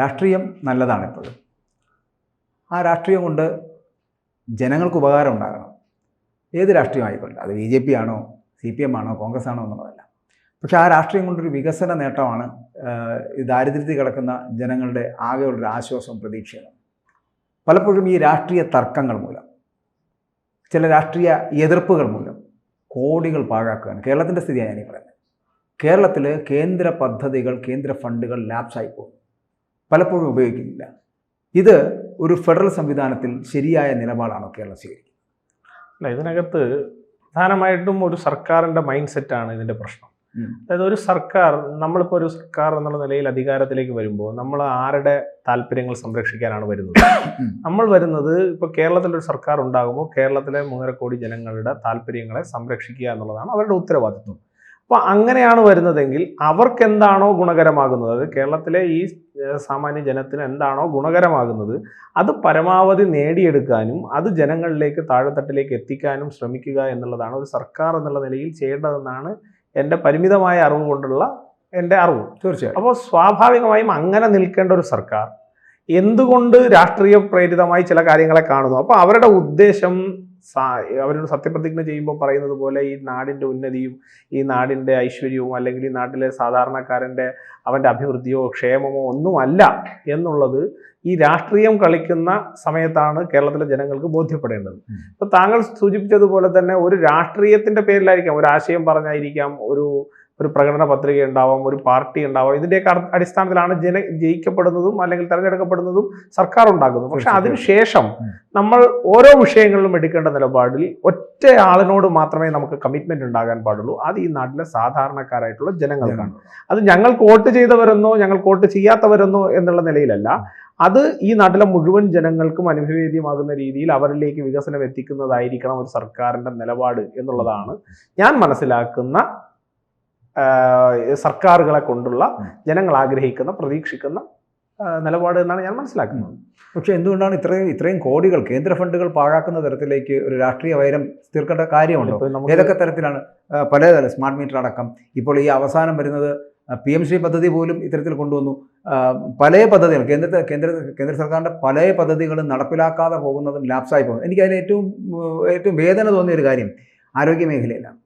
രാഷ്ട്രീയം നല്ലതാണ് എപ്പോഴും ആ രാഷ്ട്രീയം കൊണ്ട് ജനങ്ങൾക്ക് ഉപകാരം ഉണ്ടാകണം. ഏത് രാഷ്ട്രീയമായിക്കൊണ്ട് അത് ബി ജെ പി ആണോ സി പി എം ആണോ കോൺഗ്രസ് ആണോ എന്നുള്ളതല്ല. പക്ഷെ ആ രാഷ്ട്രീയം കൊണ്ടൊരു വികസന നേട്ടമാണ് ഈ ദാരിദ്ര്യത്തിൽ കിടക്കുന്ന ജനങ്ങളുടെ ആകെയുള്ളൊരു ആശ്വാസവും പ്രതീക്ഷയും പലപ്പോഴും ഈ രാഷ്ട്രീയ തർക്കങ്ങൾ മൂലം ചില രാഷ്ട്രീയ എതിർപ്പുകൾ മൂലം കോടികൾ പാഴാക്കുകയാണ്. കേരളത്തിന്റെ സ്ഥിതിയാണ് ഞാനീ പറയുന്നത്. കേരളത്തിൽ കേന്ദ്ര പദ്ധതികൾ കേന്ദ്ര ഫണ്ടുകൾ ലാപ്സായി പോകും പലപ്പോഴും ഉപയോഗിക്കുന്നില്ല. ഇത് ഒരു ഫെഡറൽ സംവിധാനത്തിൽ ശരിയായ നിലപാടാണോ കേരളം സ്വീകരിക്കുന്നത്? അല്ല ഇതിനകത്ത് പ്രധാനമായിട്ടും ഒരു സർക്കാരിന്റെ മൈൻഡ് സെറ്റാണ് ഇതിന്റെ പ്രശ്നം അതായത് ഒരു സർക്കാർ നമ്മളിപ്പോൾ ഒരു സർക്കാർ എന്നുള്ള നിലയിൽ അധികാരത്തിലേക്ക് വരുമ്പോൾ നമ്മൾ ആരുടെ താല്പര്യങ്ങൾ സംരക്ഷിക്കാനാണ് വരുന്നത്? നമ്മൾ വരുന്നത് ഇപ്പോൾ കേരളത്തിലൊരു സർക്കാർ ഉണ്ടാകുമ്പോൾ കേരളത്തിലെ മൂന്നര കോടി ജനങ്ങളുടെ താല്പര്യങ്ങളെ സംരക്ഷിക്കുക എന്നുള്ളതാണ് അവരുടെ ഉത്തരവാദിത്വം. അപ്പോൾ അങ്ങനെയാണ് വരുന്നതെങ്കിൽ അവർക്ക് എന്താണോ ഗുണകരമാകുന്നത്? അതായത് കേരളത്തിലെ ഈ സാമാന്യ ജനത്തിന് എന്താണോ ഗുണകരമാകുന്നത് അത് പരമാവധി നേടിയെടുക്കാനും അത് ജനങ്ങളിലേക്ക് താഴെത്തട്ടിലേക്ക് എത്തിക്കാനും ശ്രമിക്കുക എന്നുള്ളതാണ് ഒരു സർക്കാർ എന്നുള്ള നിലയിൽ ചെയ്യേണ്ടതെന്നാണ് എന്റെ പരിമിതമായ അറിവ് കൊണ്ടുള്ള എന്റെ അറിവ്. തീർച്ചയായും. അപ്പോൾ സ്വാഭാവികമായും അങ്ങനെ നിൽക്കേണ്ട ഒരു സർക്കാർ എന്തുകൊണ്ട് രാഷ്ട്രീയ പ്രേരിതമായി ചില കാര്യങ്ങളെ കാണുന്നു? അപ്പോൾ അവരുടെ ഉദ്ദേശം അവരോട് സത്യപ്രതിജ്ഞ ചെയ്യുമ്പോൾ പറയുന്നത് പോലെ ഈ നാടിന്റെ ഉന്നതിയും ഈ നാടിന്റെ ഐശ്വര്യവും അല്ലെങ്കിൽ ഈ നാട്ടിലെ സാധാരണക്കാരന്റെ അവന്റെ അഭിവൃദ്ധിയോ ക്ഷേമമോ ഒന്നുമല്ല എന്നുള്ളത് ഈ രാഷ്ട്രീയം കളിക്കുന്ന സമയത്താണ് കേരളത്തിലെ ജനങ്ങൾക്ക് ബോധ്യപ്പെടേണ്ടത് ഉം. ഇപ്പൊ താങ്കൾ സൂചിപ്പിച്ചതുപോലെ തന്നെ ഒരു രാഷ്ട്രീയത്തിന്റെ പേരിലായിരിക്കാം ഒരു ആശയം പറഞ്ഞായിരിക്കാം ഒരു ഒരു പ്രകടന പത്രിക ഉണ്ടാവാം ഒരു പാർട്ടി ഉണ്ടാവാം. ഇതിന്റെയൊക്കെ അടിസ്ഥാനത്തിലാണ് ജന ജയിക്കപ്പെടുന്നതും അല്ലെങ്കിൽ തെരഞ്ഞെടുക്കപ്പെടുന്നതും സർക്കാർ ഉണ്ടാക്കുന്നത്. പക്ഷെ അതിനുശേഷം നമ്മൾ ഓരോ വിഷയങ്ങളിലും എടുക്കേണ്ട നിലപാടിൽ ഒറ്റ ആളിനോട് മാത്രമേ നമുക്ക് കമ്മിറ്റ്മെന്റ് ഉണ്ടാകാൻ പാടുള്ളൂ. അത് ഈ നാട്ടിലെ സാധാരണക്കാരായിട്ടുള്ള ജനങ്ങൾക്കാണ് അത് ഞങ്ങൾക്ക് വോട്ട് ചെയ്തവരെന്നോ ഞങ്ങൾക്ക് വോട്ട് ചെയ്യാത്തവരെന്നോ എന്നുള്ള നിലയിലല്ല. അത് ഈ നാട്ടിലെ മുഴുവൻ ജനങ്ങൾക്കും അനുഭവേദ്യമാകുന്ന രീതിയിൽ അവരിലേക്ക് വികസനം എത്തിക്കുന്നതായിരിക്കണം ഒരു സർക്കാരിന്റെ നിലപാട് എന്നുള്ളതാണ് ഞാൻ മനസ്സിലാക്കുന്ന സർക്കാരുകളെ കൊണ്ടുള്ള ജനങ്ങൾ ആഗ്രഹിക്കുന്ന പ്രതീക്ഷിക്കുന്ന നിലപാട് എന്നാണ് ഞാൻ മനസ്സിലാക്കുന്നത്. പക്ഷേ എന്തുകൊണ്ടാണ് ഇത്രയും ഇത്രയും കോടികൾ കേന്ദ്ര ഫണ്ടുകൾ പാഴാക്കുന്ന തരത്തിലേക്ക് ഒരു രാഷ്ട്രീയ വൈരം തീർക്കേണ്ട കാര്യമുണ്ടോ? ഏതൊക്കെ തരത്തിലാണ് പലതരം പല തരം സ്മാർട്ട് മീറ്റർ അടക്കം. ഇപ്പോൾ ഈ അവസാനം വരുന്നത് പി എം ശ്രീ പദ്ധതി പോലും ഇത്തരത്തിൽ കൊണ്ടുവന്നു. പല പദ്ധതികൾ കേന്ദ്ര കേന്ദ്ര കേന്ദ്ര സർക്കാരിന്റെ പല പദ്ധതികളും നടപ്പിലാക്കാതെ പോകുന്നതും ലാപ്സായി പോകുന്നത് എനിക്ക് അതിൽ ഏറ്റവും ഏറ്റവും വേദന തോന്നിയ ഒരു കാര്യം ആരോഗ്യ മേഖലയിലാണ്.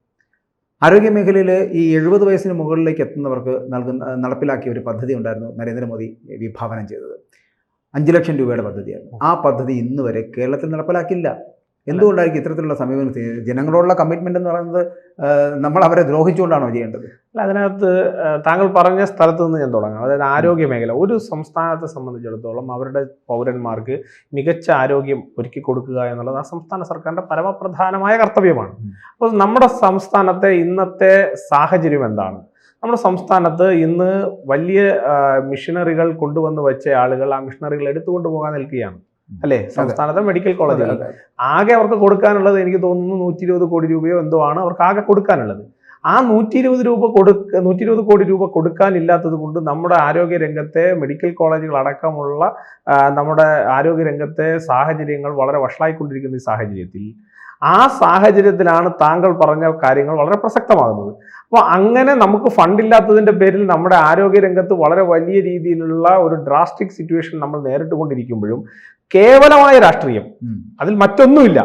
ആരോഗ്യ മേഖലയിൽ ഈ എഴുപത് വയസ്സിന് മുകളിലേക്ക് എത്തുന്നവർക്ക് നൽകുന്ന നടപ്പിലാക്കിയ ഒരു പദ്ധതി ഉണ്ടായിരുന്നു നരേന്ദ്രമോദി വിഭാവനം ചെയ്തത്. അഞ്ച് ലക്ഷം രൂപയുടെ പദ്ധതിയായിരുന്നു ആ പദ്ധതി ഇന്നുവരെ കേരളത്തിൽ നടപ്പിലാക്കില്ല എന്തുകൊണ്ടായിരിക്കും ഇത്തരത്തിലുള്ള സമീപനം ജനങ്ങളോടുള്ള കമ്മിറ്റ്മെന്റ് എന്ന് പറയുന്നത് നമ്മൾ അവരെ ദ്രോഹിച്ചുകൊണ്ടാണോ ചെയ്യേണ്ടത്? അല്ല അതിനകത്ത് താങ്കൾ പറഞ്ഞ സ്ഥലത്ത് നിന്ന് ഞാൻ തുടങ്ങാം. അതായത് ആരോഗ്യ മേഖല. ഒരു സംസ്ഥാനത്തെ സംബന്ധിച്ചിടത്തോളം അവരുടെ പൗരന്മാർക്ക് മികച്ച ആരോഗ്യം ഒരുക്കി കൊടുക്കുക എന്നുള്ളത് ആ സംസ്ഥാന സർക്കാരിന്റെ പരമപ്രധാനമായ കർത്തവ്യമാണ്. അപ്പോൾ നമ്മുടെ സംസ്ഥാനത്തെ ഇന്നത്തെ സാഹചര്യം എന്താണ്? നമ്മുടെ സംസ്ഥാനത്ത് ഇന്ന് വലിയ മിഷനറികൾ കൊണ്ടുവന്ന് വെച്ച ആളുകൾ ആ മിഷനറികൾ എടുത്തുകൊണ്ട് പോകാൻ നിൽക്കുകയാണ്. അല്ലേ? സംസ്ഥാനത്തെ മെഡിക്കൽ അതെ. ആകെ അവർക്ക് കൊടുക്കാനുള്ളത് എനിക്ക് തോന്നുന്നു നൂറ്റി ഇരുപത് കോടി രൂപയോ എന്തോ ആണ് അവർക്ക് ആകെ കൊടുക്കാനുള്ളത്. ആ നൂറ്റി ഇരുപത് രൂപ കൊടുക്ക നൂറ്റി ഇരുപത് കോടി രൂപ കൊടുക്കാനില്ലാത്തത് കൊണ്ട് നമ്മുടെ ആരോഗ്യ രംഗത്തെ മെഡിക്കൽ കോളേജുകൾ അടക്കമുള്ള നമ്മുടെ ആരോഗ്യ രംഗത്തെ സാഹചര്യങ്ങൾ വളരെ വഷളായിക്കൊണ്ടിരിക്കുന്ന ഈ സാഹചര്യത്തിൽ ആ സാഹചര്യത്തിലാണ് താങ്കൾ പറഞ്ഞ കാര്യങ്ങൾ വളരെ പ്രസക്തമാകുന്നത്. അപ്പോൾ അങ്ങനെ നമുക്ക് ഫണ്ടില്ലാത്തതിന്റെ പേരിൽ നമ്മുടെ ആരോഗ്യ രംഗത്ത് വളരെ വലിയ രീതിയിലുള്ള ഒരു ഡ്രാസ്റ്റിക് സിറ്റുവേഷൻ നമ്മൾ നേരിട്ട് കൊണ്ടിരിക്കുമ്പോഴും കേവലമായ രാഷ്ട്രീയം. അതിൽ മറ്റൊന്നുമില്ല.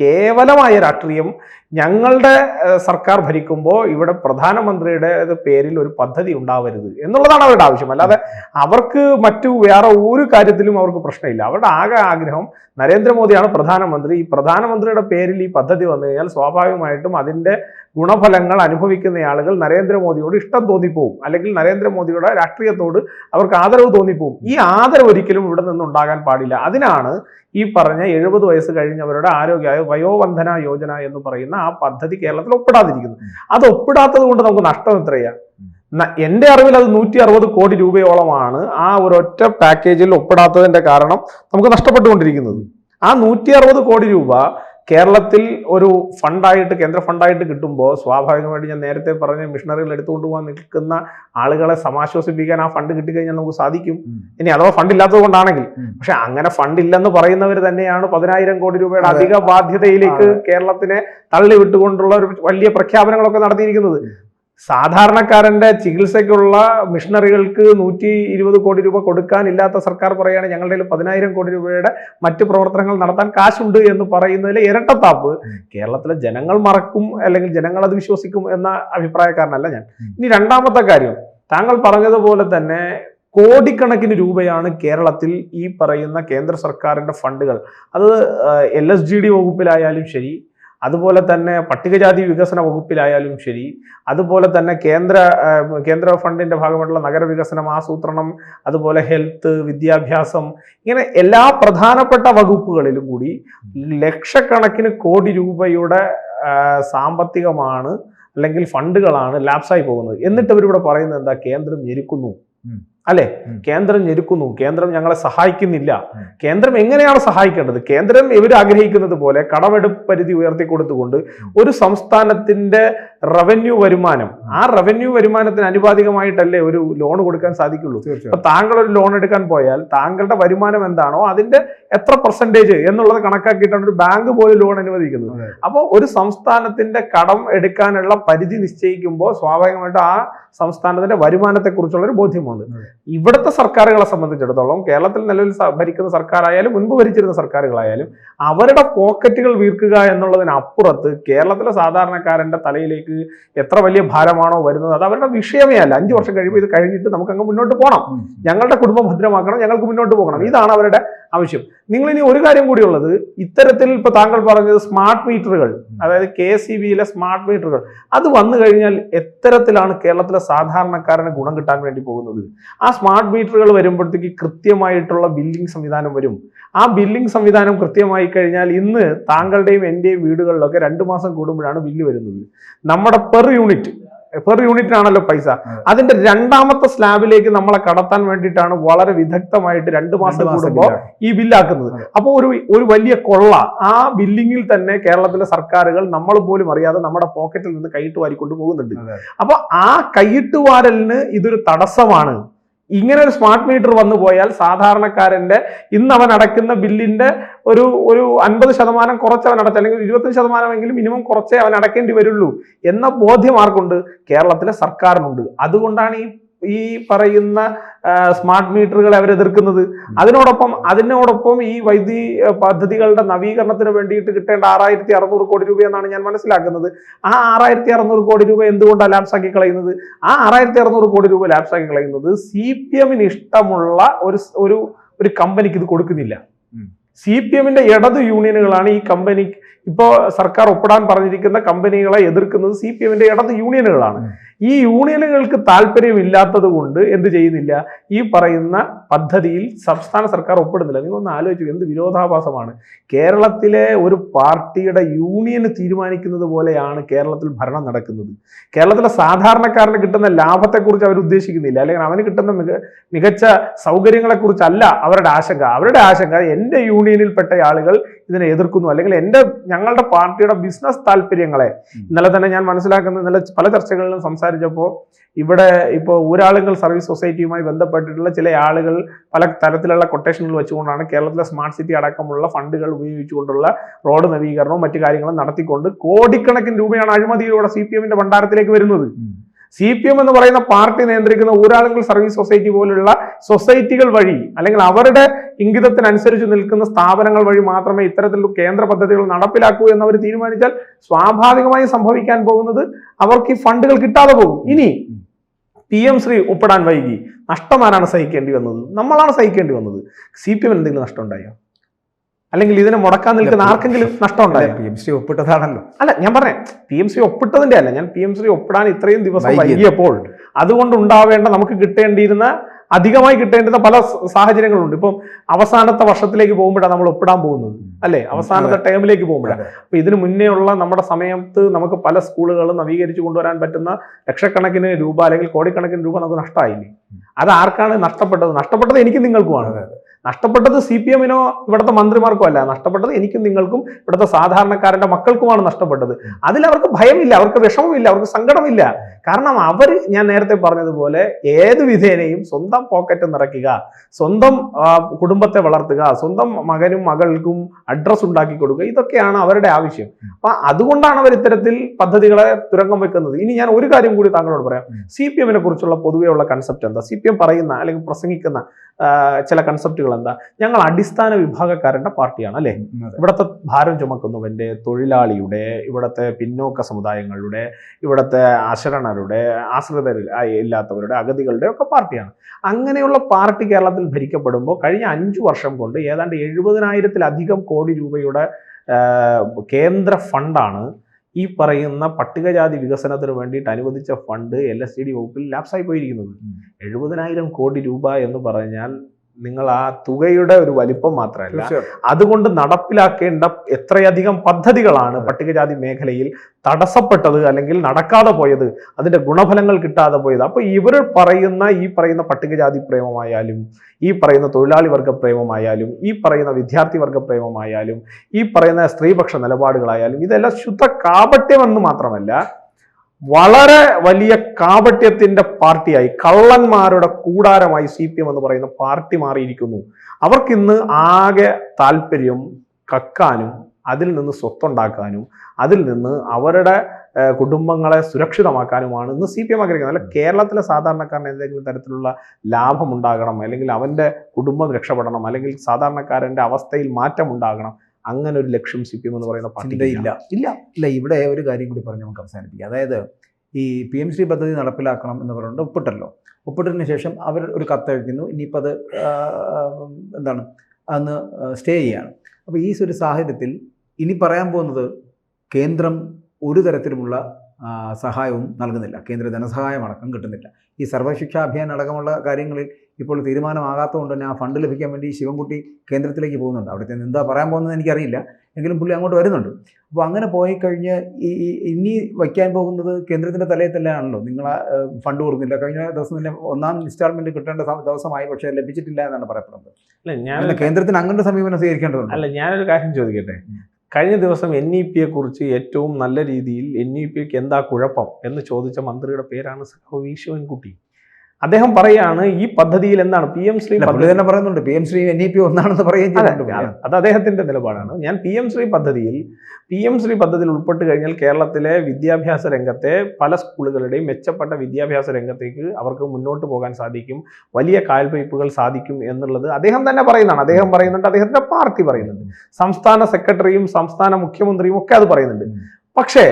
കേവലമായ രാഷ്ട്രീയം. ഞങ്ങളുടെ സർക്കാർ ഭരിക്കുമ്പോൾ ഇവിടെ പ്രധാനമന്ത്രിയുടെ പേരിൽ ഒരു പദ്ധതി ഉണ്ടാവരുത് എന്നുള്ളതാണ് അവരുടെ ആവശ്യം. അല്ലാതെ അവർക്ക് മറ്റു വേറെ ഒരു കാര്യത്തിലും അവർക്ക് പ്രശ്നമില്ല. അവരുടെ ആകെ ആഗ്രഹം നരേന്ദ്രമോദിയാണ് പ്രധാനമന്ത്രി. ഈ പ്രധാനമന്ത്രിയുടെ പേരിൽ ഈ പദ്ധതി വന്നു കഴിഞ്ഞാൽ സ്വാഭാവികമായിട്ടും അതിന്റെ ഗുണഫലങ്ങൾ അനുഭവിക്കുന്ന ആളുകൾ നരേന്ദ്രമോദിയോട് ഇഷ്ടം തോന്നിപ്പോവും. അല്ലെങ്കിൽ നരേന്ദ്രമോദിയുടെ രാഷ്ട്രീയത്തോട് അവർക്ക് ആദരവ് തോന്നിപ്പോവും. ഈ ആദരവ് ഒരിക്കലും ഇവിടെ നിന്നുണ്ടാകാൻ പാടില്ല. അതിനാണ് ഈ പറഞ്ഞ എഴുപത് വയസ്സ് കഴിഞ്ഞവരുടെ ആരോഗ്യ വയോവന്ധന യോജന എന്ന് പറയുന്ന ആ പദ്ധതി കേരളത്തിൽ ഒപ്പിടാതിരിക്കുന്നു. അത് ഒപ്പിടാത്തത് കൊണ്ട് നമുക്ക് നഷ്ടം എത്രയാ? ന- എന്റെ അറിവിൽ അത് നൂറ്റി അറുപത് കോടി രൂപയോളമാണ് ആ ഒരൊറ്റ പാക്കേജിൽ ഒപ്പിടാത്തതിന്റെ കാരണം നമുക്ക് നഷ്ടപ്പെട്ടുകൊണ്ടിരിക്കുന്നത്. ആ നൂറ്റി അറുപത് കോടി രൂപ കേരളത്തിൽ ഒരു ഫണ്ടായിട്ട് കേന്ദ്ര ഫണ്ടായിട്ട് കിട്ടുമ്പോൾ സ്വാഭാവികമായിട്ട് ഞാൻ നേരത്തെ പറഞ്ഞ മിഷണറികൾ എടുത്തുകൊണ്ട് പോകാൻ നിൽക്കുന്ന ആളുകളെ സമാശ്വസിപ്പിക്കാൻ ആ ഫണ്ട് കിട്ടിക്കഴിഞ്ഞാൽ നമുക്ക് സാധിക്കും. ഇനി അഥവാ ഫണ്ട് ഇല്ലാത്തത് കൊണ്ടാണെങ്കിൽ. പക്ഷെ അങ്ങനെ ഫണ്ട് ഇല്ലെന്ന് പറയുന്നവർ തന്നെയാണ് പതിനായിരം കോടി രൂപയുടെ. അധിക ബാധ്യതയിലേക്ക് കേരളത്തിനെ തള്ളിവിട്ടുകൊണ്ടുള്ള ഒരു വലിയ പ്രഖ്യാപനങ്ങളൊക്കെ നടത്തിയിരിക്കുന്നത്. സാധാരണക്കാരന്റെ ചികിത്സയ്ക്കുള്ള മിഷണറികൾക്ക് നൂറ്റി ഇരുപത് കോടി രൂപ കൊടുക്കാനില്ലാത്ത സർക്കാർ പറയുകയാണ് ഞങ്ങളുടെ കയ്യിൽ പതിനായിരം കോടി രൂപയുടെ മറ്റ് പ്രവർത്തനങ്ങൾ നടത്താൻ കാശുണ്ട് എന്ന് പറയുന്നതിലെ ഇരട്ടത്താപ്പ്. കേരളത്തിലെ ജനങ്ങൾ മറക്കും അല്ലെങ്കിൽ ജനങ്ങൾ അത് വിശ്വസിക്കും എന്ന അഭിപ്രായക്കാരനല്ല ഞാൻ. ഇനി രണ്ടാമത്തെ കാര്യം താങ്കൾ പറഞ്ഞതുപോലെ തന്നെ കോടിക്കണക്കിന് രൂപയാണ് കേരളത്തിൽ ഈ പറയുന്ന കേന്ദ്ര സർക്കാരിന്റെ ഫണ്ടുകൾ. അത് എൽ എസ് ജി ഡി വകുപ്പിലായാലും ശരി അതുപോലെ തന്നെ പട്ടികജാതി വികസന വകുപ്പിലായാലും ശരി അതുപോലെ തന്നെ കേന്ദ്ര കേന്ദ്ര ഫണ്ടിന്റെ ഭാഗമായിട്ടുള്ള നഗരവികസനം ആസൂത്രണം അതുപോലെ ഹെൽത്ത് വിദ്യാഭ്യാസം ഇങ്ങനെ എല്ലാ പ്രധാനപ്പെട്ട വകുപ്പുകളിലും കൂടി ലക്ഷക്കണക്കിന് കോടി രൂപയുടെ സാമ്പത്തികമാണ് അല്ലെങ്കിൽ ഫണ്ടുകളാണ് ലാപ്സായി പോകുന്നത്. എന്നിട്ട് ഇവരിവിടെ പറയുന്നത് എന്താ? കേന്ദ്രം ഞെരുക്കുന്നു. അല്ലെ? കേന്ദ്രം ഞെരുക്കുന്നു. കേന്ദ്രം ഞങ്ങളെ സഹായിക്കുന്നില്ല. കേന്ദ്രം എങ്ങനെയാണ് സഹായിക്കേണ്ടത്? കേന്ദ്രം ഇവർ ആഗ്രഹിക്കുന്നത് പോലെ കടമെടുപ്പ് പരിധി ഉയർത്തി കൊടുത്തുകൊണ്ട് ഒരു സംസ്ഥാനത്തിന്റെ റവന്യൂ വരുമാനം ആ റവന്യൂ വരുമാനത്തിന് അനുപാതികമായിട്ടല്ലേ ഒരു ലോൺ കൊടുക്കാൻ സാധിക്കുള്ളൂ? അപ്പൊ താങ്കൾ ഒരു ലോൺ എടുക്കാൻ പോയാൽ താങ്കളുടെ വരുമാനം എന്താണോ അതിന്റെ എത്ര പെർസെന്റേജ് എന്നുള്ളത് കണക്കാക്കിയിട്ടാണ് ഒരു ബാങ്ക് പോലും ലോൺ അനുവദിക്കുന്നത്. അപ്പോൾ ഒരു സംസ്ഥാനത്തിന്റെ കടം എടുക്കാനുള്ള പരിധി നിശ്ചയിക്കുമ്പോൾ സ്വാഭാവികമായിട്ടും ആ സംസ്ഥാനത്തിന്റെ വരുമാനത്തെക്കുറിച്ചുള്ള ഒരു ബോധ്യമുണ്ട്. ഇവിടുത്തെ സർക്കാരുകളെ സംബന്ധിച്ചിടത്തോളം കേരളത്തിൽ നിലവിൽ ഭരിക്കുന്ന സർക്കാരായാലും മുൻപ് ഭരിച്ചിരുന്ന സർക്കാരുകളായാലും അവരുടെ പോക്കറ്റുകൾ വീർക്കുക എന്നുള്ളതിനപ്പുറത്ത് കേരളത്തിലെ സാധാരണക്കാരന്റെ തലയിലേക്ക് എത്ര വലിയ ഭാരമാണോ വരുന്നത് അത് അവരുടെ വിഷയമേ അല്ല. അഞ്ചു വർഷം കഴിയുമ്പോൾ ഇത് കഴിഞ്ഞിട്ട് നമുക്ക് അങ്ങ് മുന്നോട്ട് പോകണം. ഞങ്ങളുടെ കുടുംബം ഭദ്രമാക്കണം ഞങ്ങൾക്ക് മുന്നോട്ട് പോകണം. ഇതാണ് അവരുടെ ആവശ്യം. നിങ്ങൾ ഇനി ഒരു കാര്യം കൂടി കൂടിയുള്ളത് ഇത്തരത്തിൽ ഇപ്പൊ താങ്കൾ പറഞ്ഞത് സ്മാർട്ട് മീറ്ററുകൾ അതായത് കെ സി ബിയിലെ സ്മാർട്ട് മീറ്ററുകൾ. അത് വന്നു കഴിഞ്ഞാൽ എത്തരത്തിലാണ് കേരളത്തിലെ സാധാരണക്കാരന് ഗുണം കിട്ടാൻ വേണ്ടി പോകുന്നത്? ആ സ്മാർട്ട് മീറ്ററുകൾ വരുമ്പോഴത്തേക്ക് കൃത്യമായിട്ടുള്ള ബില്ലിംഗ് സംവിധാനം വരും. ആ ബില്ലിംഗ് സംവിധാനം കൃത്യമായി കഴിഞ്ഞാൽ ഇന്ന് താങ്കളുടെയും എന്റെയും വീടുകളിലൊക്കെ രണ്ട് മാസം കൂടുമ്പോഴാണ് ബില്ല് വരുന്നത്. നമ്മുടെ പെർ യൂണിറ്റ് പെർ യൂണിറ്റിനാണല്ലോ പൈസ. അതിന്റെ രണ്ടാമത്തെ സ്ലാബിലേക്ക് നമ്മളെ കടത്താൻ വേണ്ടിയിട്ടാണ് വളരെ വിദഗ്ധമായിട്ട് രണ്ട് മാസം കൂടുമ്പോൾ ഈ ബില്ലാക്കുന്നത്. അപ്പോൾ ഒരു ഒരു വലിയ കൊള്ള ആ ബില്ലിങ്ങിൽ തന്നെ കേരളത്തിലെ സർക്കാരുകൾ നമ്മൾ പോലും അറിയാതെ നമ്മുടെ പോക്കറ്റിൽ നിന്ന് കൈയിട്ട് വാരിക്കൊണ്ട് പോകുന്നുണ്ട്. അപ്പൊ ആ കൈയിട്ട് വാരലിന് ഇതൊരു തടസ്സമാണ്. ഇങ്ങനെ ഒരു സ്മാർട്ട് മീറ്റർ വന്നു പോയാൽ സാധാരണക്കാരന്റെ ഇന്ന് അവൻ അടയ്ക്കുന്ന ബില്ലിന്റെ ഒരു ഒരു അൻപത് ശതമാനം കുറച്ച് അവൻ അടച്ച അല്ലെങ്കിൽ ഇരുപത്തഞ്ച് ശതമാനമെങ്കിലും മിനിമം കുറച്ചേ അവൻ അടയ്ക്കേണ്ടി വരുള്ളൂ എന്ന ബോധ്യം ആർക്കുണ്ട് കേരളത്തിലെ സർക്കാരിനുണ്ട്. അതുകൊണ്ടാണ് ഈ ഈ പറയുന്ന സ്മാർട്ട് മീറ്ററുകളെ അവർ എതിർക്കുന്നത്. അതിനോടൊപ്പം അതിനോടൊപ്പം ഈ വൈദ്യുതി പദ്ധതികളുടെ നവീകരണത്തിന് വേണ്ടിയിട്ട് കിട്ടേണ്ട ആറായിരത്തി അറുന്നൂറ് കോടി രൂപയെന്നാണ് ഞാൻ മനസ്സിലാക്കുന്നത്. ആ ആറായിരത്തി അറുന്നൂറ് കോടി രൂപ എന്തുകൊണ്ടാണ് ലാപ്സാക്കി കളയുന്നത്? ആ ആറായിരത്തി അറുന്നൂറ് കോടി രൂപ ലാപ്സാക്കി കളയുന്നത് സി പി എമ്മിന് ഇഷ്ടമുള്ള ഒരു ഒരു ഒരു കമ്പനിക്ക് ഇത് കൊടുക്കുന്നില്ല. സി പി എമ്മിന്റെ ഇടത് യൂണിയനുകളാണ് ഈ കമ്പനി ഇപ്പോ സർക്കാർ ഒപ്പിടാൻ പറഞ്ഞിരിക്കുന്ന കമ്പനികളെ എതിർക്കുന്നത് സി പി എമ്മിന്റെ ഇടത് യൂണിയനുകളാണ്. ഈ യൂണിയനുകൾക്ക് താല്പര്യമില്ലാത്തത് കൊണ്ട് എന്ത് ചെയ്യുന്നില്ല? ഈ പറയുന്ന പദ്ധതിയിൽ സംസ്ഥാന സർക്കാർ ഒപ്പിടുന്നില്ല. നിങ്ങൾ ഒന്ന് ആലോചിച്ചു എന്ത് വിരോധാഭാസമാണ്. കേരളത്തിലെ ഒരു പാർട്ടിയുടെ യൂണിയൻ തീരുമാനിക്കുന്നത് പോലെയാണ് കേരളത്തിൽ ഭരണം നടക്കുന്നത്. കേരളത്തിലെ സാധാരണക്കാരന് കിട്ടുന്ന ലാഭത്തെക്കുറിച്ച് അവർ ഉദ്ദേശിക്കുന്നില്ല. അല്ലെങ്കിൽ അവന് കിട്ടുന്ന മിക മികച്ച സൗകര്യങ്ങളെക്കുറിച്ചല്ല അവരുടെ ആശങ്ക. അവരുടെ ആശങ്ക എന്റെ യൂണിയനിൽപ്പെട്ട ആളുകൾ ഇതിനെ എതിർക്കുന്നു. അല്ലെങ്കിൽ എന്റെ ഞങ്ങളുടെ പാർട്ടിയുടെ ബിസിനസ് താല്പര്യങ്ങളെ. ഇന്നലെ തന്നെ ഞാൻ മനസ്സിലാക്കുന്നത് ഇന്നലെ പല ചർച്ചകളിലും സംസാരിച്ചപ്പോൾ ഇവിടെ ഇപ്പോൾ ഊരാളുങ്കൽ സർവീസ് സൊസൈറ്റിയുമായി ബന്ധപ്പെട്ടിട്ടുള്ള ചില ആളുകൾ പല തരത്തിലുള്ള കൊട്ടേഷനുകൾ വെച്ചുകൊണ്ടാണ് കേരളത്തിലെ സ്മാർട്ട് സിറ്റി അടക്കമുള്ള ഫണ്ടുകൾ ഉപയോഗിച്ചുകൊണ്ടുള്ള റോഡ് നവീകരണവും മറ്റു കാര്യങ്ങളും നടത്തിക്കൊണ്ട് കോടിക്കണക്കിന് രൂപയാണ് അഴിമതിയിലൂടെ സി പി എമ്മിന്റെ ഭണ്ഡാരത്തിലേക്ക് വരുന്നത്. സി പി എം എന്ന് പറയുന്ന പാർട്ടി നിയന്ത്രിക്കുന്ന ഊരാളുങ്കൽ സർവീസ് സൊസൈറ്റി പോലുള്ള സൊസൈറ്റികൾ വഴി അല്ലെങ്കിൽ അവരുടെ ഇംഗിതത്തിനനുസരിച്ച് നിൽക്കുന്ന സ്ഥാപനങ്ങൾ വഴി മാത്രമേ ഇത്തരത്തിലുള്ള കേന്ദ്ര പദ്ധതികൾ നടപ്പിലാക്കൂ എന്ന് അവർ തീരുമാനിച്ചാൽ സ്വാഭാവികമായി സംഭവിക്കാൻ പോകുന്നത് അവർക്ക് ഈ ഫണ്ടുകൾ കിട്ടാതെ പോകും. ഇനി പി എം ശ്രീ ഒപ്പിടാൻ വൈകി നഷ്ടമാരാണ് സഹിക്കേണ്ടി വന്നത്? നമ്മളാണ് സഹിക്കേണ്ടി വന്നത്. സി പി എം എന്തെങ്കിലും നഷ്ടം ഉണ്ടായോ അല്ലെങ്കിൽ ഇതിനെ മുടക്കാൻ നിൽക്കുന്ന ആർക്കെങ്കിലും നഷ്ടം ഉണ്ടായോ? പി എം ശ്രീ ഒപ്പിട്ടതാണല്ലോ. അല്ല ഞാൻ പറഞ്ഞേ പി എം ശ്രീ ഒപ്പിട്ടതിന്റെ അല്ല ഞാൻ പി എം ശ്രീ ഒപ്പിടാൻ ഇത്രയും ദിവസം വൈകിയപ്പോൾ അതുകൊണ്ട് ഉണ്ടാവേണ്ട നമുക്ക് കിട്ടേണ്ടിയിരുന്ന അധികമായി കിട്ടേണ്ടുന്ന പല സാഹചര്യങ്ങളുണ്ട്. ഇപ്പം അവസാനത്തെ വർഷത്തിലേക്ക് പോകുമ്പോഴാണ് നമ്മൾ ഒപ്പിടാൻ പോകുന്നത് അല്ലേ? അവസാനത്തെ ടേമിലേക്ക് പോകുമ്പോഴാണ്. അപ്പൊ ഇതിനു മുന്നേ ഉള്ള നമ്മുടെ സമയത്ത് നമുക്ക് പല സ്കൂളുകളും നവീകരിച്ചു കൊണ്ടുവരാൻ പറ്റുന്ന ലക്ഷക്കണക്കിന് രൂപ അല്ലെങ്കിൽ കോടിക്കണക്കിന് രൂപ നമുക്ക് നഷ്ടമായില്ലേ? അത് ആർക്കാണ് നഷ്ടപ്പെട്ടത്? നഷ്ടപ്പെട്ടത് എനിക്ക് നിങ്ങൾക്കുമാണ്. നഷ്ടപ്പെട്ടത് സി പി എമ്മിനോ ഇവിടുത്തെ മന്ത്രിമാർക്കോ അല്ല. നഷ്ടപ്പെട്ടത് എനിക്കും നിങ്ങൾക്കും ഇവിടുത്തെ സാധാരണക്കാരന്റെ മക്കൾക്കുമാണ് നഷ്ടപ്പെട്ടത്. അതിൽ അവർക്ക് ഭയമില്ല അവർക്ക് വിഷമമില്ല അവർക്ക് സങ്കടമില്ല. കാരണം അവർ ഞാൻ നേരത്തെ പറഞ്ഞതുപോലെ ഏത് വിധേനയും സ്വന്തം പോക്കറ്റ് നിറയ്ക്കുക സ്വന്തം കുടുംബത്തെ വളർത്തുക സ്വന്തം മകനും മകൾക്കും അഡ്രസ് ഉണ്ടാക്കി കൊടുക്കുക ഇതൊക്കെയാണ് അവരുടെ ആവശ്യം. അപ്പൊ അതുകൊണ്ടാണ് അവർ ഇത്തരത്തിൽ പദ്ധതികളെ തുരങ്കം വെക്കുന്നത്. ഇനി ഞാൻ ഒരു കാര്യം കൂടി താങ്കളോട് പറയാം. സി പി എമ്മിനെ കുറിച്ചുള്ള പൊതുവെയുള്ള കൺസെപ്റ്റ് എന്താ? സി പി എം പറയുന്ന അല്ലെങ്കിൽ പ്രസംഗിക്കുന്ന ചില കൺസെപ്റ്റുകൾ എന്താ? ഞങ്ങൾ അടിസ്ഥാന വിഭാഗക്കാരന്റെ പാർട്ടിയാണ് അല്ലെ? ഇവിടത്തെ ഭാരം ചുമക്കുന്നവന്റെ തൊഴിലാളിയുടെ ഇവിടുത്തെ പിന്നോക്ക സമുദായങ്ങളുടെ ഇവിടുത്തെ അശരണരുടെ ആശ്രിതരിൽ ഇല്ലാത്തവരുടെ അഗതികളുടെ ഒക്കെ പാർട്ടിയാണ് അങ്ങനെയുള്ള പാർട്ടി കേരളത്തിൽ ഭരിക്കപ്പെടുമ്പോൾ കഴിഞ്ഞ അഞ്ചു വർഷം കൊണ്ട് ഏതാണ്ട് എഴുപതിനായിരത്തിലധികം കോടി രൂപയുടെ കേന്ദ്ര ഫണ്ടാണ് ഈ പറയുന്ന പട്ടികജാതി വികസനത്തിന് വേണ്ടിയിട്ട് അനുവദിച്ച fund L S D D വകുപ്പിൽ ലാപ്സായി പോയിരിക്കുന്നത്. എഴുപതിനായിരം കോടി രൂപ എന്ന് പറഞ്ഞാൽ നിങ്ങൾ ആ തുകയുടെ ഒരു വലിപ്പം മാത്രമല്ല അതുകൊണ്ട് നടപ്പിലാക്കേണ്ട എത്രയധികം പദ്ധതികളാണ് പട്ടികജാതി മേഖലയിൽ തടസ്സപ്പെട്ടത് അല്ലെങ്കിൽ നടക്കാതെ പോയത് അതിന്റെ ഗുണഫലങ്ങൾ കിട്ടാതെ പോയത്. അപ്പൊ ഇവർ പറയുന്ന ഈ പറയുന്ന പട്ടികജാതി പ്രേമമായാലും ഈ പറയുന്ന തൊഴിലാളി വർഗ പ്രേമമായാലും ഈ പറയുന്ന വിദ്യാർത്ഥി വർഗ പ്രേമമായാലും ഈ പറയുന്ന സ്ത്രീപക്ഷ നിലപാടുകളായാലും ഇതെല്ലാം ശുദ്ധ കാപട്യമെന്ന് മാത്രമല്ല വളരെ വലിയ കാപട്യത്തിന്റെ പാർട്ടിയായി കള്ളന്മാരുടെ കൂടാരമായി സി പി എം എന്ന് പറയുന്ന പാർട്ടി മാറിയിരിക്കുന്നു. അവർക്കിന്ന് ആകെ താല്പര്യം കക്കാനും അതിൽ നിന്ന് സ്വത്തുണ്ടാക്കാനും അതിൽ നിന്ന് അവരുടെ കുടുംബങ്ങളെ സുരക്ഷിതമാക്കാനുമാണ് ഇന്ന് സി പി എം ആഗ്രഹിക്കുന്നത്. അല്ല കേരളത്തിലെ സാധാരണക്കാരന് എന്തെങ്കിലും തരത്തിലുള്ള ലാഭം ഉണ്ടാകണം അല്ലെങ്കിൽ അവന്റെ കുടുംബം രക്ഷപ്പെടണം അല്ലെങ്കിൽ സാധാരണക്കാരന്റെ അവസ്ഥയിൽ മാറ്റം ഉണ്ടാകണം അങ്ങനെ ഒരു ലക്ഷ്യം സി പി എം എന്ന് പറയുന്ന പാർട്ടി ഇല്ല. ഇല്ല. ഇല്ല ഇവിടെ ഒരു കാര്യം കൂടി പറഞ്ഞ് നമുക്ക് അവസാനിപ്പിക്കാം. അതായത് ഈ പി എം ശ്രീ പദ്ധതി നടപ്പിലാക്കണം എന്ന് പറഞ്ഞുകൊണ്ട് ഒപ്പിട്ടല്ലോ. ഒപ്പിട്ടതിന് ശേഷം അവർ ഒരു കത്തയക്കുന്നു ഇനിയിപ്പോൾ അത് എന്താണ് അന്ന് സ്റ്റേ ചെയ്യാണ്. അപ്പോൾ ഈ ഒരു സാഹചര്യത്തിൽ ഇനി പറയാൻ പോകുന്നത് കേന്ദ്രം ഒരു തരത്തിലുമുള്ള സഹായവും നൽകുന്നില്ല. കേന്ദ്ര ധനസഹായം അടക്കം കിട്ടുന്നില്ല. ഈ സർവശിക്ഷാ അഭിയാൻ അടക്കമുള്ള കാര്യങ്ങളിൽ ഇപ്പോൾ തീരുമാനമാകാത്തതുകൊണ്ട് തന്നെ ആ ഫണ്ട് ലഭിക്കാൻ വേണ്ടി ശിവൻകുട്ടി കേന്ദ്രത്തിലേക്ക് പോകുന്നുണ്ട്. അവിടുത്തെ എന്താ പറയാൻ പോകുന്നത് എനിക്കറിയില്ല. എങ്കിലും പുള്ളി അങ്ങോട്ട് വരുന്നുണ്ട്. അപ്പോൾ അങ്ങനെ പോയി കഴിഞ്ഞ് ഈ ഇനി വയ്ക്കാൻ പോകുന്നത് കേന്ദ്രത്തിന്റെ തലയിൽ തന്നെയാണല്ലോ നിങ്ങൾ ആ, ഫണ്ട് കൊടുക്കുന്നില്ല. കഴിഞ്ഞ ദിവസം തന്നെ ഒന്നാം ഇൻസ്റ്റാൾമെന്റ് കിട്ടേണ്ട ദിവസമായി. പക്ഷേ ലഭിച്ചിട്ടില്ല എന്നാണ് പറയപ്പെടുന്നത്. അല്ല ഞാൻ അങ്ങനെ കേന്ദ്രത്തിന് അങ്ങനത്തെ സമീപനം സ്വീകരിക്കേണ്ടതുണ്ട്? അല്ല ഞാനൊരു കാര്യം ചോദിക്കട്ടെ. കഴിഞ്ഞ ദിവസം എൻ ഇ പിയെ കുറിച്ച് ഏറ്റവും നല്ല രീതിയിൽ എൻ ഇ പിക്ക് എന്താ കുഴപ്പം എന്ന് ചോദിച്ച മന്ത്രിയുടെ പേരാണ് സഹോ വി അദ്ദേഹം പറയാണ് ഈ പദ്ധതിയിൽ എന്താണ്? പി എം ശ്രീ പദ്ധതി തന്നെ പറയുന്നുണ്ട് P M Shri N E P ഒന്നാണെന്ന് പറയുകയും ചെയ്യുന്നുണ്ട് അത് അദ്ദേഹത്തിന്റെ നിലപാടാണ്. ഞാൻ പി എം ശ്രീ പദ്ധതിയിൽ പി എം ശ്രീ പദ്ധതിയിൽ ഉൾപ്പെട്ട് കഴിഞ്ഞാൽ കേരളത്തിലെ വിദ്യാഭ്യാസ രംഗത്തെ പല സ്കൂളുകളുടെയും മെച്ചപ്പെട്ട വിദ്യാഭ്യാസ രംഗത്തേക്ക് അവർക്ക് മുന്നോട്ട് പോകാൻ സാധിക്കും വലിയ കാൽവയ്പ്പുകൾ സാധിക്കും എന്നുള്ളത് അദ്ദേഹം തന്നെ പറയുന്നതാണ്. അദ്ദേഹം പറയുന്നുണ്ട് അദ്ദേഹത്തിന്റെ പാർട്ടി പറയുന്നുണ്ട്. സംസ്ഥാന സെക്രട്ടറിയും സംസ്ഥാന മുഖ്യമന്ത്രിയും ഒക്കെ അത് പറയുന്നുണ്ട്. പക്ഷേ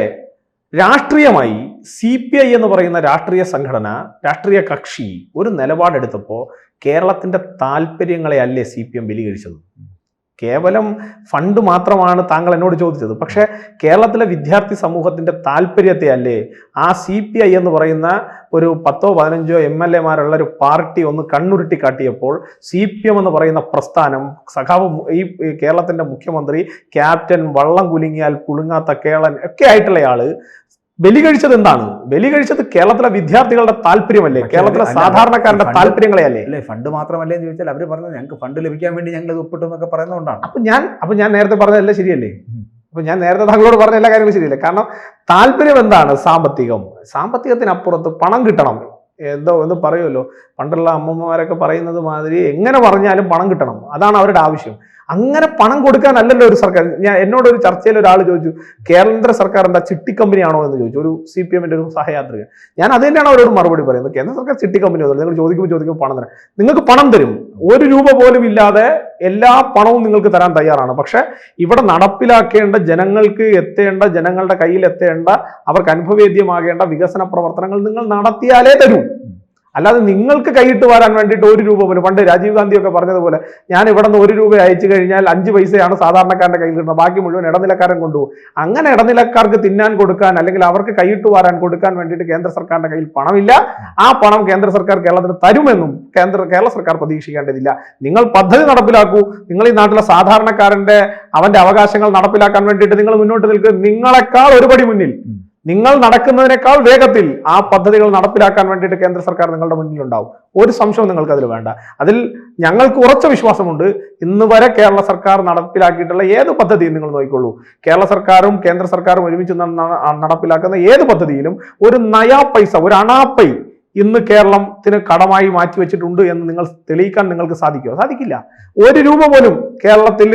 രാഷ്ട്രീയമായി സി പി ഐ എന്ന് പറയുന്ന രാഷ്ട്രീയ സംഘടന രാഷ്ട്രീയ കക്ഷി ഒരു നിലപാടെടുത്തപ്പോൾ കേരളത്തിന്റെ താല്പര്യങ്ങളെ അല്ലേ സി പി എം ബലികഴിച്ചത്? കേവലം ഫണ്ട് മാത്രമാണ് താങ്കൾ എന്നോട് ചോദിച്ചത്. പക്ഷേ കേരളത്തിലെ വിദ്യാർത്ഥി സമൂഹത്തിന്റെ താല്പര്യത്തെ അല്ലേ ആ സി പി ഐ എന്ന് പറയുന്ന ഒരു പത്തോ പതിനഞ്ചോ എം എൽ എമാരുള്ള ഒരു പാർട്ടി ഒന്ന് കണ്ണുരുട്ടി കാട്ടിയപ്പോൾ സി പി എം എന്ന് പറയുന്ന പ്രസ്ഥാനം സഖാവ് ഈ കേരളത്തിന്റെ മുഖ്യമന്ത്രി ക്യാപ്റ്റൻ വള്ളം കുലുങ്ങിയാൽ കുലുങ്ങാത്ത കേളൻ ഒക്കെ ആയിട്ടുള്ള ആൾ ബലി കഴിച്ചത് എന്താണ്? ബലി കഴിച്ചത് കേരളത്തിലെ വിദ്യാർത്ഥികളുടെ താല്പര്യമല്ലേ? കേരളത്തിലെ സാധാരണക്കാരുടെ താല്പര്യങ്ങളെ അല്ലേ അല്ലേ ഫണ്ട് മാത്രമല്ലേ എന്ന് ചോദിച്ചാൽ അവർ പറഞ്ഞത് ഞങ്ങൾക്ക് ഫണ്ട് ലഭിക്കാൻ വേണ്ടി ഞങ്ങൾ ഇത് ഒപ്പിട്ടു എന്നൊക്കെ പറയുന്നതുകൊണ്ടാണ്. അപ്പൊ ഞാൻ അപ്പൊ ഞാൻ നേരത്തെ പറഞ്ഞതല്ല ശരിയല്ലേ. അപ്പൊ ഞാൻ നേരത്തെ താങ്കളോട് പറഞ്ഞ എല്ലാ കാര്യങ്ങളും ശരിയല്ലേ? കാരണം താല്പര്യം എന്താണ് സാമ്പത്തികം? സാമ്പത്തികത്തിനപ്പുറത്ത് പണം കിട്ടണം. എന്തോ എന്ന് പറയുമല്ലോ. പണ്ടുള്ള അമ്മമ്മമാരൊക്കെ പറയുന്നത് മാതിരി എങ്ങനെ പറഞ്ഞാലും പണം കിട്ടണം. അതാണ് അവരുടെ ആവശ്യം. അങ്ങനെ പണം കൊടുക്കാനല്ലല്ലോ ഒരു സർക്കാർ. ഞാൻ എന്നോട് ഒരു ചർച്ചയിൽ ഒരാൾ ചോദിച്ചു കേന്ദ്ര സർക്കാർ എന്താ ചിട്ടി കമ്പനിയാണോ? എന്ന് ചോദിച്ചു. ഒരു സി പി എമ്മിന്റെ ഒരു സഹയാത്രികൻ. ഞാൻ അത് തന്നെയാണ് അവരോട് മറുപടി പറയുന്നത്. കേന്ദ്ര സർക്കാർ ചിട്ടി കമ്പനി ഒന്നുമില്ല. നിങ്ങൾ ചോദിക്കുമ്പോൾ ചോദിക്കുമ്പോൾ പണം തരാം. നിങ്ങൾക്ക് പണം തരും. ഒരു രൂപ പോലും ഇല്ലാതെ എല്ലാ പണവും നിങ്ങൾക്ക് തരാൻ തയ്യാറാണ്. പക്ഷെ ഇവിടെ നടപ്പിലാക്കേണ്ട ജനങ്ങൾക്ക് എത്തേണ്ട ജനങ്ങളുടെ കയ്യിൽ എത്തേണ്ട അവർക്ക് അനുഭവേദ്യമാകേണ്ട വികസന പ്രവർത്തനങ്ങൾ നിങ്ങൾ നടത്തിയാലേ തരൂ. അല്ലാതെ നിങ്ങൾക്ക് കൈയിട്ട് വരാൻ വേണ്ടിയിട്ട് ഒരു രൂപ പോലും. പണ്ട് രാജീവ് ഗാന്ധിയൊക്കെ പറഞ്ഞതുപോലെ ഞാൻ ഇവിടെ നിന്ന് ഒരു രൂപ അയച്ചു കഴിഞ്ഞാൽ അഞ്ച് പൈസയാണ് സാധാരണക്കാരന്റെ കയ്യിൽ കിട്ടുന്നത് ബാക്കി മുഴുവൻ ഇടനിലക്കാരൻ കൊണ്ടുപോകും. അങ്ങനെ ഇടനിലക്കാർക്ക് തിന്നാൻ കൊടുക്കാൻ അല്ലെങ്കിൽ അവർക്ക് കൈയിട്ട് വരാൻ കൊടുക്കാൻ വേണ്ടിയിട്ട് കേന്ദ്ര സർക്കാരിന്റെ കയ്യിൽ പണമില്ല. ആ പണം കേന്ദ്ര സർക്കാർ കേരളത്തിന് തരുമെന്നും കേന്ദ്ര കേരള സർക്കാർ പ്രതീക്ഷിക്കേണ്ടതില്ല. നിങ്ങൾ പദ്ധതി നടപ്പിലാക്കൂ. നിങ്ങൾ ഈ നാട്ടിലെ സാധാരണക്കാരന്റെ അവന്റെ അവകാശങ്ങൾ നടപ്പിലാക്കാൻ വേണ്ടിയിട്ട് നിങ്ങൾ മുന്നോട്ട് നിൽക്കുക നിങ്ങളെക്കാൾ ഒരുപടി മുന്നിൽ. നിങ്ങൾ നടക്കുന്നതിനേക്കാൾ വേഗത്തിൽ ആ പദ്ധതികൾ നടപ്പിലാക്കാൻ വേണ്ടിയിട്ട് കേന്ദ്ര സർക്കാർ നിങ്ങളുടെ മുന്നിലുണ്ടാവും. ഒരു സംശയം നിങ്ങൾക്ക് അതിൽ വേണ്ട. അതിൽ ഞങ്ങൾക്ക് ഉറച്ച വിശ്വാസമുണ്ട്. ഇന്ന് വരെ കേരള സർക്കാർ നടപ്പിലാക്കിയിട്ടുള്ള ഏത് പദ്ധതിയും നിങ്ങൾ നോക്കിക്കൊള്ളൂ കേരള സർക്കാരും കേന്ദ്ര സർക്കാരും ഒരുമിച്ച് നടപ്പിലാക്കുന്ന ഏത് പദ്ധതിയിലും ഒരു നയാ പൈസ ഒരു അണാപ്പൈ ഇന്ന് കേരളത്തിന് കടമായി മാറ്റിവെച്ചിട്ടുണ്ട് എന്ന് നിങ്ങൾ തെളിയിക്കാൻ നിങ്ങൾക്ക് സാധിക്കുമോ? സാധിക്കില്ല. ഒരു രൂപ പോലും കേരളത്തിൽ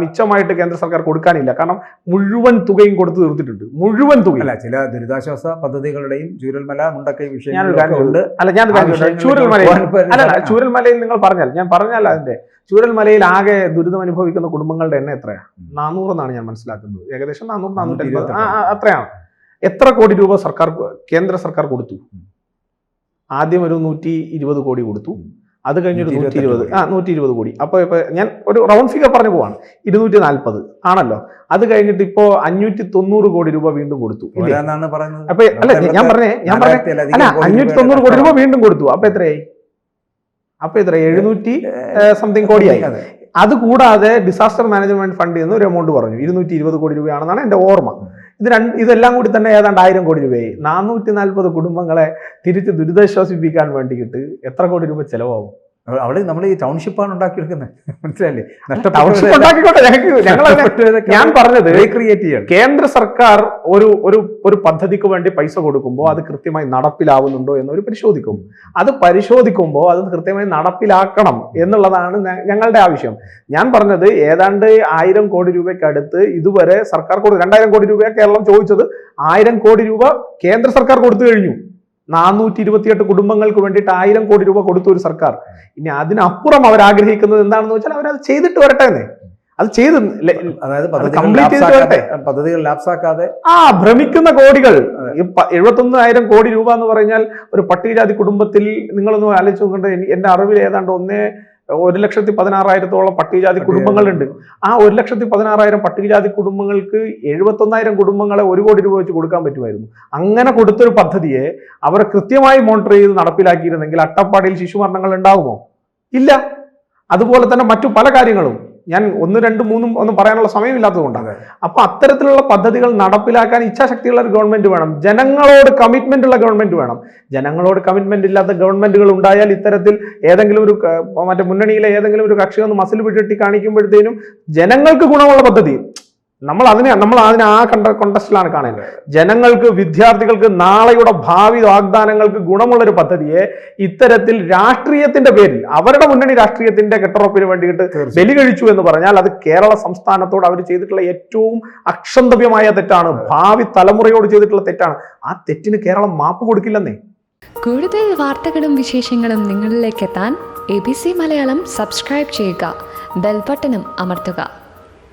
മിച്ചമായിട്ട് കേന്ദ്ര സർക്കാർ കൊടുക്കാനില്ല. കാരണം മുഴുവൻ തുകയും കൊടുത്തു തീർത്തിട്ടുണ്ട്. മുഴുവൻ തുക അല്ല ചില ദുരിതാശ്വാസ പദ്ധതികളുടെയും ചൂരൽമല മുണ്ടക്കൈ വിഷയം അല്ല ഞാൻ ചൂരൽമല ചൂരൽമലയിൽ അല്ല. ചൂരൽമലയിൽ നിങ്ങൾ പറഞ്ഞാൽ ഞാൻ പറഞ്ഞാൽ അതിന്റെ ചൂരൽമലയിൽ ആകെ ദുരിതം അനുഭവിക്കുന്ന കുടുംബങ്ങളുടെ എണ്ണം എത്രയാണ് നാനൂറ് എന്നാണ് ഞാൻ മനസ്സിലാക്കുന്നത്. ഏകദേശം നാനൂറ് നാനൂറ്റി അത്രയാണ്. എത്ര കോടി രൂപ സർക്കാർ കേന്ദ്ര സർക്കാർ കൊടുത്തു? ആദ്യം ഒരു നൂറ്റി ഇരുപത് കോടി കൊടുത്തു. അത് കഴിഞ്ഞൊരു നൂറ്റി ഇരുപത് ആ നൂറ്റി ഇരുപത് കോടി. അപ്പോൾ ഇപ്പൊ ഞാൻ ഒരു റൗണ്ട് ഫിഗർ പറഞ്ഞു പോവാണ്. ഇരുന്നൂറ്റി നാൽപ്പത് ആണല്ലോ? അത് കഴിഞ്ഞിട്ട് ഇപ്പോ അഞ്ഞൂറ്റി തൊണ്ണൂറ് കോടി രൂപ വീണ്ടും കൊടുത്തു. അപ്പൊ അല്ല ഞാൻ പറഞ്ഞേ ഞാൻ പറഞ്ഞേ അല്ല അഞ്ഞൂറ്റി തൊണ്ണൂറ് കോടി രൂപ വീണ്ടും കൊടുത്തു. അപ്പൊ എത്രയായി? അപ്പൊ എത്ര എഴുന്നൂറ്റി സംതിങ് കോടിയായി. അതെ. അത് കൂടാതെ ഡിസാസ്റ്റർ മാനേജ്മെന്റ് ഫണ്ടിൽ നിന്ന് ഒരു എമൗണ്ട് പറഞ്ഞു. ഇരുന്നൂറ്റി ഇരുപത് കോടി രൂപയാണെന്നാണ് എന്റെ ഓർമ്മ. ഇത് രണ്ട് ഇതെല്ലാം കൂടി തന്നെ ഏതാണ്ട് ആയിരം കോടി രൂപയായി. നാനൂറ്റി നാൽപ്പത് കുടുംബങ്ങളെ തിരിച്ച് ദുരിതാശ്വാസിപ്പിക്കാൻ വേണ്ടിയിട്ട് എത്ര കോടി രൂപ ചെലവാകും? അവിടെ നമ്മൾ ഈ ടൗൺഷിപ്പാണ് ഉണ്ടാക്കിയെടുക്കുന്നത് മനസ്സിലല്ലേ ഞാൻ പറഞ്ഞത് കേന്ദ്ര സർക്കാർ ഒരു ഒരു ഒരു പദ്ധതിക്ക് വേണ്ടി പൈസ കൊടുക്കുമ്പോൾ അത് കൃത്യമായി നടപ്പിലാവുന്നുണ്ടോ എന്ന് അവർ പരിശോധിക്കും. അത് പരിശോധിക്കുമ്പോൾ അത് കൃത്യമായി നടപ്പിലാക്കണം എന്നുള്ളതാണ് ഞങ്ങളുടെ ആവശ്യം. ഞാൻ പറഞ്ഞത് ഏതാണ്ട് ആയിരം കോടി രൂപയ്ക്ക് അടുത്ത് ഇതുവരെ സർക്കാർ കൊടുത്തു രണ്ടായിരം കോടി രൂപ കേരളം ചോദിച്ചത്. ആയിരം കോടി രൂപ കേന്ദ്ര സർക്കാർ കൊടുത്തു കഴിഞ്ഞു. നാനൂറ്റി ഇരുപത്തിയെട്ട് കുടുംബങ്ങൾക്ക് വേണ്ടിയിട്ട് ആയിരം കോടി രൂപ കൊടുത്ത ഒരു സർക്കാർ. ഇനി അതിനപ്പുറം അവർ ആഗ്രഹിക്കുന്നത് എന്താണെന്ന് വെച്ചാൽ അവരത് ചെയ്തിട്ട് വരട്ടെ എന്നേ. അത് ചെയ്ത് അതായത് പദ്ധതികൾ ലാപ്സാക്കാതെ ആ ഭ്രമിക്കുന്ന കോടികൾ. എഴുപത്തൊന്നായിരം കോടി രൂപ എന്ന് പറഞ്ഞാൽ ഒരു പട്ടികജാതി കുടുംബത്തിൽ നിങ്ങളൊന്ന് ആലോചിച്ച് നോക്കേണ്ടത് എനി- എന്റെ അറിവിൽ ഏതാണ്ട് ഒന്നേ ഒരു ലക്ഷത്തി പതിനാറായിരത്തോളം പട്ടികജാതി കുടുംബങ്ങളുണ്ട്. ആ ഒരു ലക്ഷത്തി പതിനാറായിരം പട്ടികജാതി കുടുംബങ്ങൾക്ക് എഴുപത്തൊന്നായിരം കുടുംബങ്ങളെ ഒരു കോടി രൂപ വെച്ച് കൊടുക്കാൻ പറ്റുമായിരുന്നു. അങ്ങനെ കൊടുത്തൊരു പദ്ധതിയെ അവർ കൃത്യമായി മോണിറ്റർ ചെയ്ത് നടപ്പിലാക്കിയിരുന്നെങ്കിൽ അട്ടപ്പാടിയിൽ ശിശുമരണങ്ങൾ ഉണ്ടാകുമോ ഇല്ല. അതുപോലെ തന്നെ മറ്റു പല കാര്യങ്ങളും. ഞാൻ ഒന്ന് രണ്ട് മൂന്നും ഒന്നും പറയാനുള്ള സമയമില്ലാത്തതുകൊണ്ടാണ്. അപ്പൊ അത്തരത്തിലുള്ള പദ്ധതികൾ നടപ്പിലാക്കാൻ ഇച്ഛാശക്തിയുള്ള ഒരു ഗവൺമെന്റ് വേണം. ജനങ്ങളോട് കമ്മിറ്റ്മെന്റ് ഉള്ള ഗവൺമെന്റ് വേണം. ജനങ്ങളോട് കമ്മിറ്റ്മെന്റ് ഇല്ലാത്ത ഗവൺമെന്റുകൾ ഉണ്ടായാൽ ഇത്തരത്തിൽ ഏതെങ്കിലും ഒരു മറ്റേ മുന്നണിയിലെ ഏതെങ്കിലും ഒരു കക്ഷി ഒന്ന് മസിൽ പിടിട്ടി കാണിക്കുമ്പോഴത്തേനും ജനങ്ങൾക്ക് ഗുണമുള്ള പദ്ധതി. നമ്മൾ അതിനെ നമ്മൾ അതിനെ ആ കണ്ട കോണ്ടസ്റ്റിലാണ് കാണുന്നത്. ജനങ്ങൾക്ക് വിദ്യാർത്ഥികൾക്ക് നാളെയുടെ ഭാവി വാഗ്ദാനങ്ങൾക്ക് ഗുണമുള്ള ഒരു പദ്ധതിയെ ഇത്തരത്തിൽ രാഷ്ട്രീയത്തിന്റെ പേരിൽ അവരുടെ മുന്നണി രാഷ്ട്രീയത്തിന്റെ കെട്ടുറപ്പിന് വേണ്ടിയിട്ട്. ബലി കഴിച്ചു എന്ന് പറഞ്ഞാൽ അത് കേരള സംസ്ഥാനത്തോട് അവർ ചെയ്തിട്ടുള്ള ഏറ്റവും അക്ഷന്തവ്യമായ തെറ്റാണ്. ഭാവി തലമുറയോട് ചെയ്തിട്ടുള്ള തെറ്റാണ്. ആ തെറ്റിന് കേരളം മാപ്പ് കൊടുക്കില്ലെന്നേ. കൂടുതൽ വാർത്തകളും വിശേഷങ്ങളും നിങ്ങളിലേക്ക് എത്താൻ A B C Malayalam subscribe ചെയ്യുക. ബെൽബട്ടനും അമർത്തുക.